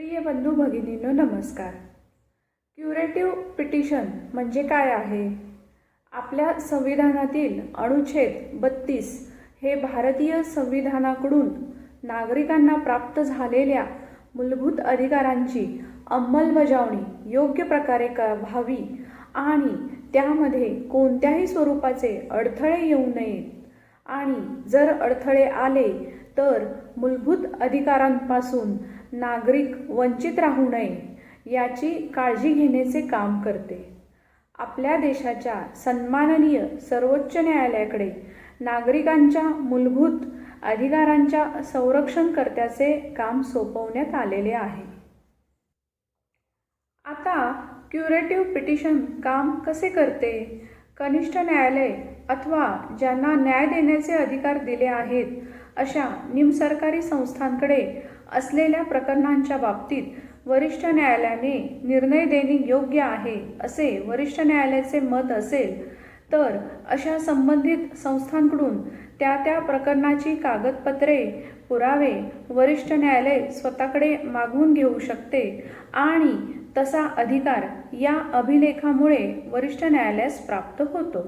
प्रिय बंधू भगिनींनो नमस्कार. क्युरेटिव्ह पिटिशन म्हणजे काय आहे? आपल्या संविधानातील अनुच्छेद बत्तीस हे भारतीय संविधानाकडून नागरिकांना प्राप्त झालेल्या मूलभूत अधिकारांची अंमलबजावणी योग्य प्रकारे क व्हावी आणि त्यामध्ये कोणत्याही स्वरूपाचे अडथळे येऊ नयेत. आणि जर अडथळे आले तर मूलभूत अधिकारांपासून नागरिक वंचित राहू नये याची काळजी घेण्याचे काम करते. आपल्या देशाच्या सन्माननीय सर्वोच्च न्यायालयाकडे नागरिकांच्या मूलभूत अधिकारांच्या संरक्षणकर्त्याचे काम सोपवण्यात आलेले आहे. आता क्युरेटिव्ह पिटिशन काम कसे करते? कनिष्ठ न्यायालय अथवा ज्यांना न्याय देण्याचे अधिकार दिले आहेत अशा निमसरकारी संस्थांकडे असलेल्या प्रकरणांच्या बाबतीत वरिष्ठ न्यायालयाने निर्णय देणे योग्य आहे असे वरिष्ठ न्यायालयाचे मत असेल तर अशा संबंधित संस्थांकडून त्या त्या प्रकरणाची कागदपत्रे पुरावे वरिष्ठ न्यायालय स्वतःकडे मागवून घेऊ शकते आणि तसा अधिकार या अभिलेखामुळे वरिष्ठ न्यायालयास प्राप्त होतो.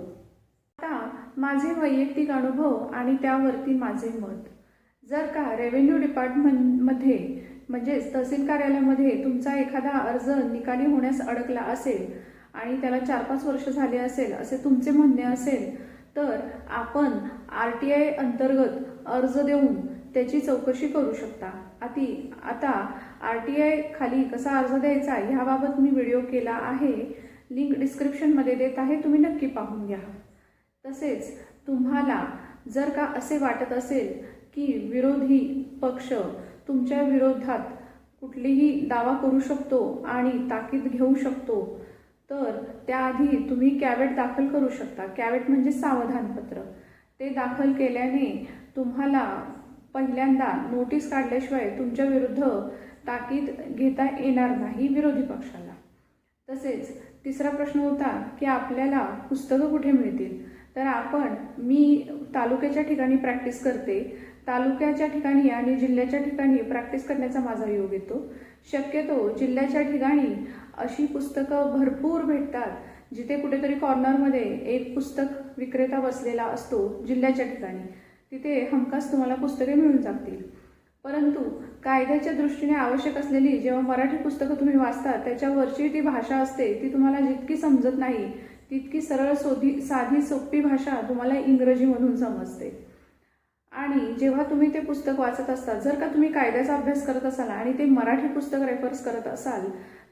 आता माझे वैयक्तिक अनुभव आणि त्यावरती माझे मत. जर का रेव्हेन्यू डिपार्टमेंटमध्ये म्हणजेच तहसील कार्यालयामध्ये तुमचा एखादा अर्ज निकाली होण्यास अडकला असेल आणि त्याला चार पाच वर्ष झाले असेल असे तुमचे म्हणणे असेल तर आपण आर टी आय अंतर्गत अर्ज देऊन त्याची चौकशी करू शकता. आती आता आर टी आय खाली कसा अर्ज द्यायचा ह्याबाबत मी व्हिडिओ केला आहे. लिंक डिस्क्रिप्शनमध्ये देत आहे तुम्ही नक्की पाहून घ्या. तसेच तुम्हाला जर का असे वाटत असेल की विरोधी पक्ष तुमच्या विरोधात कुठलीही दावा करू शकतो आणि ताकीद घेऊ शकतो तर त्याआधी तुम्ही कॅवेट दाखल करू शकता. कॅवेट म्हणजे सावधानपत्र. ते दाखल केल्याने तुम्हाला पहिल्यांदा नोटीस काढल्याशिवाय तुमच्या विरुद्ध ताकीद घेता येणार नाही विरोधी पक्षाला. तसेच तिसरा प्रश्न होता की आपल्याला पुस्तकं कुठे मिळतील? तर आपण मी तालुक्याच्या ठिकाणी प्रॅक्टिस करते. तालुक्याच्या ठिकाणी आणि जिल्ह्याच्या ठिकाणी प्रॅक्टिस करण्याचा माझा योग येतो. शक्यतो जिल्ह्याच्या ठिकाणी अशी पुस्तकं भरपूर भेटतात जिथे कुठेतरी कॉर्नरमध्ये एक पुस्तक विक्रेता बसलेला असतो जिल्ह्याच्या ठिकाणी. तिथे हमखास तुम्हाला पुस्तके मिळून जातील. परंतु कायद्याच्या दृष्टीने आवश्यक असलेली जेव्हा मराठी पुस्तकं तुम्ही वाचता त्याच्यावरची ती भाषा असते ती तुम्हाला जितकी समजत नाही तितकी सरळ सोधी साधी सोपी भाषा तुम्हाला इंग्रजीमधून समजते. आणि जेव्हा तुम्ही ते पुस्तक वाचत असता जर का तुम्ही कायद्याचा अभ्यास करत असाल आणि ते मराठी पुस्तक रेफर्स करत असाल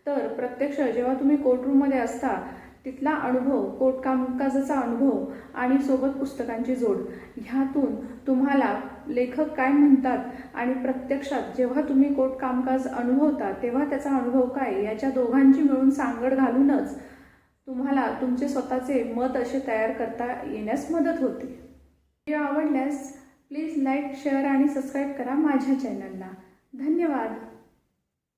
तर प्रत्यक्ष जेव्हा तुम्ही कोर्टरूममध्ये असता तिथला अनुभव कोर्ट कामकाजाचा अनुभव आणि सोबत पुस्तकांची जोड ह्यातून तुम्हाला लेखक काय म्हणतात आणि प्रत्यक्षात जेव्हा तुम्ही कोर्ट कामकाज अनुभवता तेव्हा त्याचा अनुभव काय याच्या दोघांची मिळून सांगड घालूनच तुम्हाला तुमचे स्वतःचे मत असे तयार करता येण्यास मदत होते. व्हिडिओ आवडल्यास प्लीज लाईक शेअर आणि सबस्क्राईब करा माझ्या चॅनलला. धन्यवाद.